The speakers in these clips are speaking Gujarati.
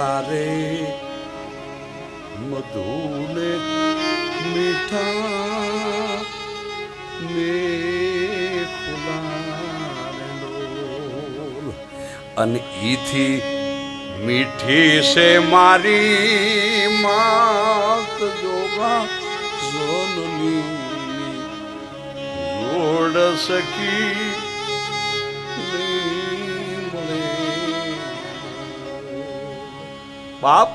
મીઠા રે મધુને મીઠા મેખુલારેલો. અને ઈથી મીઠી છે મારી માત જોગા જોનની જોડ સકી બાપ,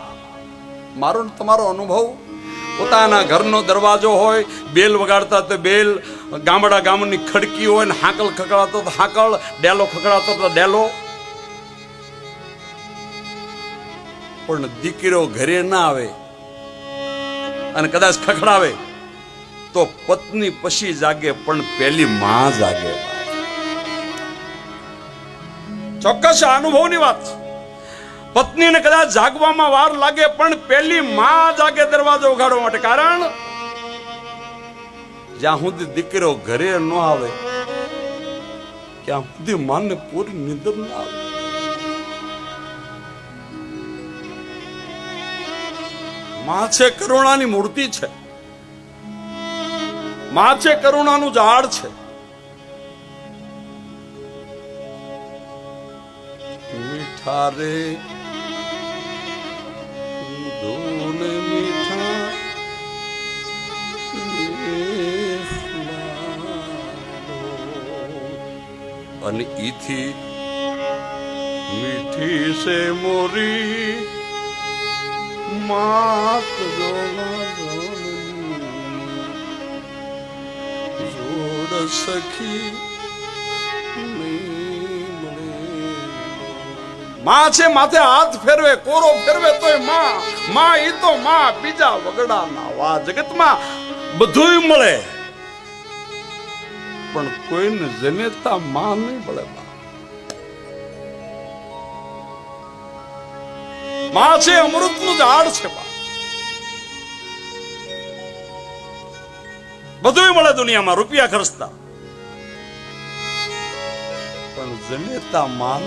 મારો તમારો અનુભવ. પોતાના ઘરનો દરવાજો હોય, બેલ વગાડતા તો બેલ, ગામડા ગામની ખડકી હોય ને હાકલ ખકડાતો તો હાંકળ, ડેલો ખકડાતો તો ડેલો. પણ દીકરો ઘરે ના આવે અને કદાચ ખખડાવે, તો પત્ની પછી જાગે, પણ પેલી માં જાગે ચોક્કસ અનુભવની વાત છે. પત્નીને કદાચ જાગવામાં વાર લાગે, પણ પેલી માં જાગે દરવાજો ઉઘાડવા માટે કારણ? જ્યાં સુધી દીકરો ઘરે ન આવે, ત્યાં સુધી માને પૂરી નિંદર ના આવે. માં છે કરુણાની મૂર્તિ છે. માં છે કરુણાનું ઝાડ છે. મીઠા રે અને ઈથી મીઠી છે મોરી. માત જોડ સખી માં છે, માથે હાથ ફેરવે, કોરો ફેરવે તોયમાં. માં ઈ તો માં, બીજા વગડા ના વા જગતમાં બધુંય મળે. પણ કોઈને જનેતા માં નહીં મળે. માં છે, અમૃતનું ઝાડ છે બા બધુંય મળે દુનિયામાં, રૂપિયા ખર્ચતા. પણ જનેતા માં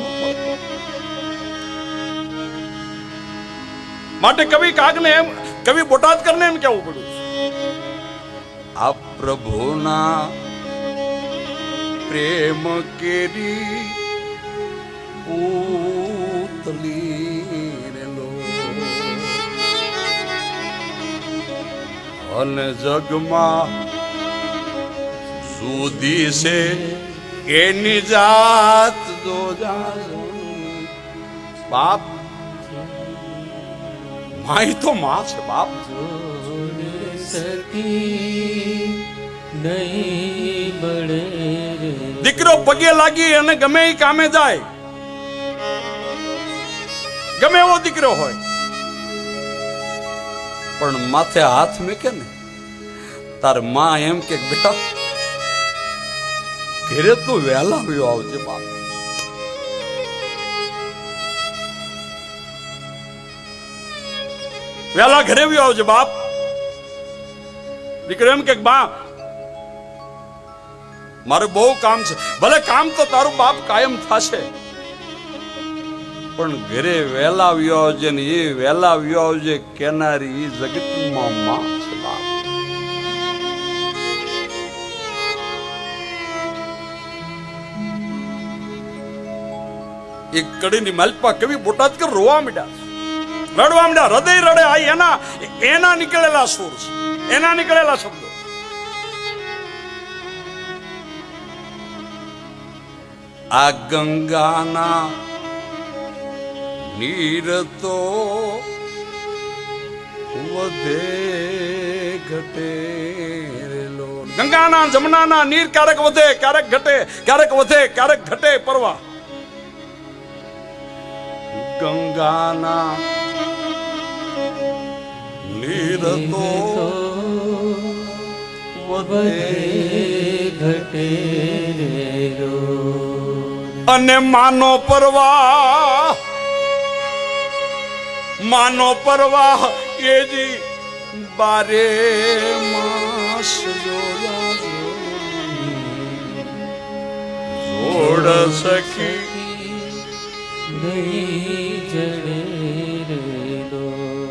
માટે કવિ કાગને એમ, કવિ બોટાદકરને એમ કેવું પડ્યું આ પ્રભુના પ્રેમ કેરી પૂતલી અને જગમાં સુધી છે એની જાત દો બાપ. માય તો માં છે બાપ. સકી નહીં. દીકરો પગે લાગી અને ગમે એ કામે જાય. ગમે એવો દીકરો હોય. પણ માથે હાથ મૂકે ને, તારમાં એમ કે, બેટા, ઘરે તું વહેલા આવ્યો આવજે બાપ. વહેલા ઘરે આવ્યો આવજે બાપ. દીકરો એમ કે, બા મારે બહુ કામ છે. ભલે કામ તો તારું બાપ કાયમ થશે. પણ ઘરે વહેલા આવજે ને એ વહેલા આવજે કેનારી એ જગતમાં માં છે બાપ. એક કડીની માલપા કેવી બોટાદ કર રોવા માંડ્યા રડવા માંડ્યા હૃદય રડે, આ એના એના નીકળેલા સુર છે. એના નીકળેલા શબ્દો આ ગંગાના નીર તો વધે ઘટે ગંગાના જમનાના નીર ક્યારેક વધે ક્યારેક ઘટે ક્યારેક વધે ક્યારેક ઘટે પરવા. ગંગાના નીર તો વધે ઘટે અને માનો પરવા માનો પરવા એજી બારે માસ જોડ સખી નહીં.